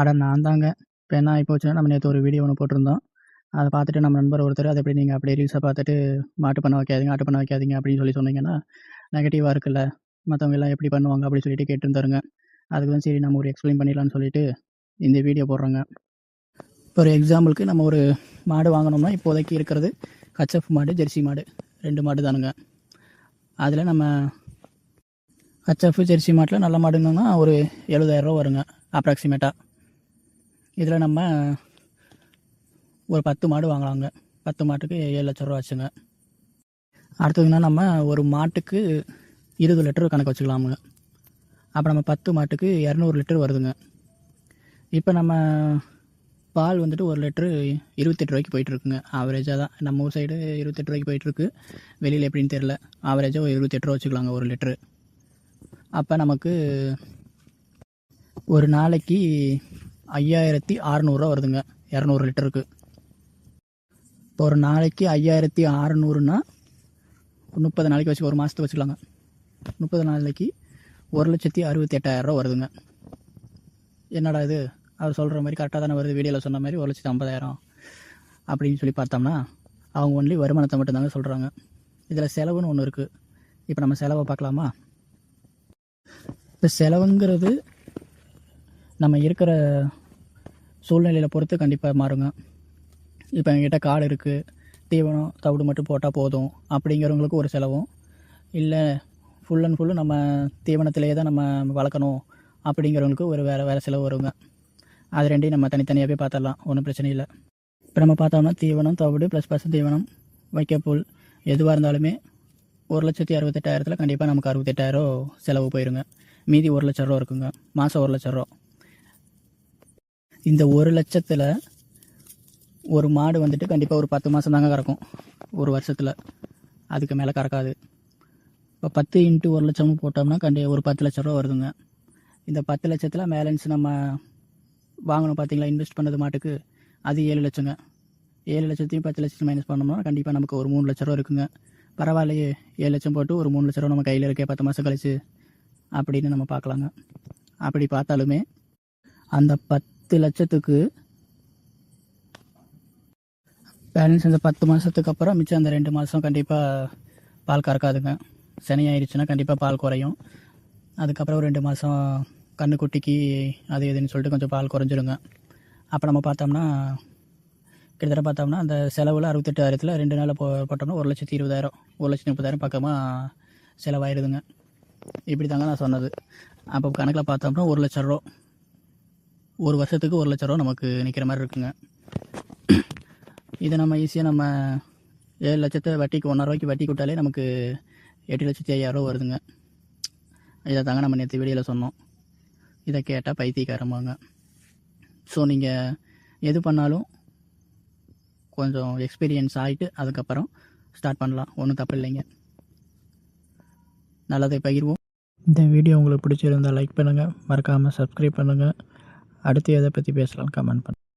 அட நான் தாங்க. இப்போ என்ன ஆகி போச்சுன்னா நம்ம நேற்று ஒரு வீடியோ ஒன்று போட்டிருந்தோம். அதை பார்த்துட்டு நம்ம நண்பர் ஒருத்தர் அதை எப்படி நீங்கள் அப்படியே ரீல்ஸை பார்த்துட்டு மாட்டு பண்ண வைக்காதீங்க ஆட்டு பண்ண வைக்காதீங்க அப்படின்னு சொல்லி சொன்னீங்கன்னா நெகட்டிவாக இருக்குல்ல. மற்றவங்க எல்லாம் எப்படி பண்ணுவாங்க அப்படின்னு சொல்லிட்டு கேட்டுருந்தாருங்க. அதுக்கு தான் சரி நம்ம ஒரு எக்ஸ்பிளைன் பண்ணிடலாம்னு சொல்லிட்டு இந்த வீடியோ போடுறோங்க. இப்போ ஒரு எக்ஸாம்பிளுக்கு நம்ம ஒரு மாடு வாங்கினோம்னா இப்போதைக்கு இருக்கிறது ஹச்எஃப் மாடு ஜெர்சி மாடு. ரெண்டு மாடு தானுங்க. அதில் நம்ம ஹச்எஃப் ஜெர்சி மாட்டில் நல்ல மாடுங்கன்னா ஒரு எழுபதாயிரரூவா வருங்க அப்ராக்சிமேட்டாக இதில் நம்ம ஒரு பத்து மாடு வாங்கலாங்க. பத்து மாட்டுக்கு ஏழு லட்ச ரூபா ஆச்சுங்க. அடுத்ததுன்னா நம்ம ஒரு மாட்டுக்கு இருபது லிட்டர் கணக்கு வச்சுக்கலாமுங்க. அப்போ நம்ம பத்து மாட்டுக்கு இரநூறு லிட்டர் வருதுங்க. இப்போ நம்ம பால் வந்துட்டு ஒரு லிட்டரு இருபத்தெட்டு ரூபாய்க்கு போயிட்டுருக்குங்க. ஆவரேஜாக தான். நம்ம ஊர் சைடு இருபத்தெட்டு ரூபாய்க்கு போயிட்டுருக்கு. வெளியில் எப்படின்னு தெரில ஆவரேஜாக ஒரு இருபத்தெட்டு ரூபா வச்சுக்கலாங்க ஒரு லிட்டரு. அப்போ நமக்கு ஒரு நாளைக்கு ஐயாயிரத்தி அறநூறுரூவா வருதுங்க. இரநூறு லிட்டருக்கு. இப்போ ஒரு நாளைக்கு ஐயாயிரத்தி அறநூறுனா முப்பது நாளைக்கு வச்சு ஒரு மாதத்துக்கு வச்சுக்கலாங்க. முப்பது நாளைக்கு ஒரு லட்சத்தி அறுபத்தி எட்டாயிரரூவா வருதுங்க. என்னடா இது? அவர் சொல்கிற மாதிரி கரெக்டாக தானே வருது? வீடியோவில் சொன்ன மாதிரி ஒரு லட்சத்தி ஐம்பதாயிரம். அப்படின்னு சொல்லி பார்த்தோம்னா அவங்க ஒன்லி வருமானத்தை மட்டும்தாங்க சொல்கிறாங்க இதில் செலவுன்னு ஒன்று இருக்குது இப்போ நம்ம செலவை பார்க்கலாமா? இப்போ செலவுங்கிறது நம்ம இருக்கிற சூழ்நிலையில் பொறுத்து கண்டிப்பாக மாறுங்க. இப்போ எங்கிட்ட காடு இருக்குது தீவனம் தவிடு மட்டும் போட்டால் போதும். அப்படிங்கிறவங்களுக்கு ஒரு செலவும். இல்லை ஃபுல் அண்ட் ஃபுல்லு நம்ம தீவனத்திலேயே தான் நம்ம வளர்க்கணும். அப்படிங்கிறவங்களுக்கு ஒரு வேறு வேறு செலவு வருங்க. அது ரெண்டையும் நம்ம தனித்தனியாகவே பார்த்துடலாம். ஒன்றும் பிரச்சனை இல்லை. இப்போ நம்ம பார்த்தோம்னா தீவனம் தவிடு ப்ளஸ் பசு தீவனம் வைக்கப்புல் எதுவாக இருந்தாலுமே ஒரு லட்சத்தி அறுபத்தெட்டாயிரத்தில் கண்டிப்பாக நமக்கு அறுபத்தெட்டாயிரம் செலவு போயிருங்க. மீதி ஒரு லட்ச ரூபா இருக்குங்க. மாதம் ஒரு லட்ச ரூபா. இந்த ஒரு லட்சத்தில் ஒரு மாடு வந்துட்டு கண்டிப்பாக ஒரு பத்து மாதம் தாங்க கறக்கும். ஒரு வருஷத்தில். அதுக்கு மேலே கறக்காது. இப்போ பத்து இன்ட்டு ஒரு லட்சமும் போட்டோம்னா கண்டி ஒரு பத்து லட்ச ரூபா வருதுங்க. இந்த பத்து லட்சத்தில் பேலன்ஸ் நம்ம வாங்கணும் பார்த்தீங்களா இன்வெஸ்ட் பண்ணது மாட்டுக்கு அது ஏழு லட்சங்க. ஏழு லட்சத்தையும் பத்து லட்சத்தையும் மைனஸ் பண்ணோம்னா கண்டிப்பாக நமக்கு ஒரு மூணு லட்ச ரூபா இருக்குங்க. பரவாயில்லையே. ஏழு லட்சம் போட்டு ஒரு மூணு லட்ச ரூபா நம்ம கையில் இருக்கே பத்து மாதம் கழிச்சு. அப்படின்னு நம்ம பார்க்கலாங்க அப்படி பார்த்தாலுமே அந்த பத்து லட்சத்துக்கு பேலன்ஸ் அந்த பத்து மாதத்துக்கு அப்புறம் மிச்சம் அந்த ரெண்டு மாதம் கண்டிப்பாக பால் கறக்காதுங்க. சனியாயிருச்சுன்னா கண்டிப்பாக பால் குறையும். அதுக்கப்புறம் ஒரு ரெண்டு மாதம் கண்ணுக்குட்டிக்கு அது இதுன்னு சொல்லிட்டு கொஞ்சம் பால் குறைஞ்சிருங்க. அப்போ நம்ம பார்த்தோம்னா கிட்டத்தட்ட பார்த்தோம்னா அந்த செலவில் அறுபத்தெட்டாயிரத்தில் ரெண்டு நாளில் போ போட்டோம்னா ஒரு லட்சத்தி இருபதாயிரம் ஒரு லட்சத்தி முப்பதாயிரம் பக்கமாக செலவாயிடுதுங்க இப்படி தாங்க நான் சொன்னது. அப்போ கணக்கில் பார்த்தோம்னா ஒரு லட்ச ரூபா. ஒரு வருஷத்துக்கு ஒரு லட்ச ரூபா நமக்கு நிற்கிற மாதிரி இருக்குங்க. இதை நம்ம ஈஸியாக நம்ம ஏழு லட்சத்தை வட்டிக்கு ஒன்றரை ரூபாய்க்கு வட்டி கொடுத்தாலே நமக்கு எட்டு லட்சத்தி ஐயாயிரரூவா வருதுங்க. இதை தாங்க நம்ம நேற்று வீடியோவில் சொன்னோம். இதை கேட்டால் பைத்தியக்காரம்பாங்க. ஸோ நீங்கள் எது பண்ணாலும் கொஞ்சம் எக்ஸ்பீரியன்ஸ் ஆகிட்டு அதுக்கப்புறம் ஸ்டார்ட் பண்ணலாம். ஒன்றும் தப்பு இல்லைங்க. நல்லதை பகிர்வோம். இந்த வீடியோ உங்களுக்கு பிடிச்சிருந்தால் லைக் பண்ணுங்கள் மறக்காமல் சப்ஸ்கிரைப் பண்ணுங்கள் அடுத்து எதை பற்றி பேசலாம் கமெண்ட் பண்ணு.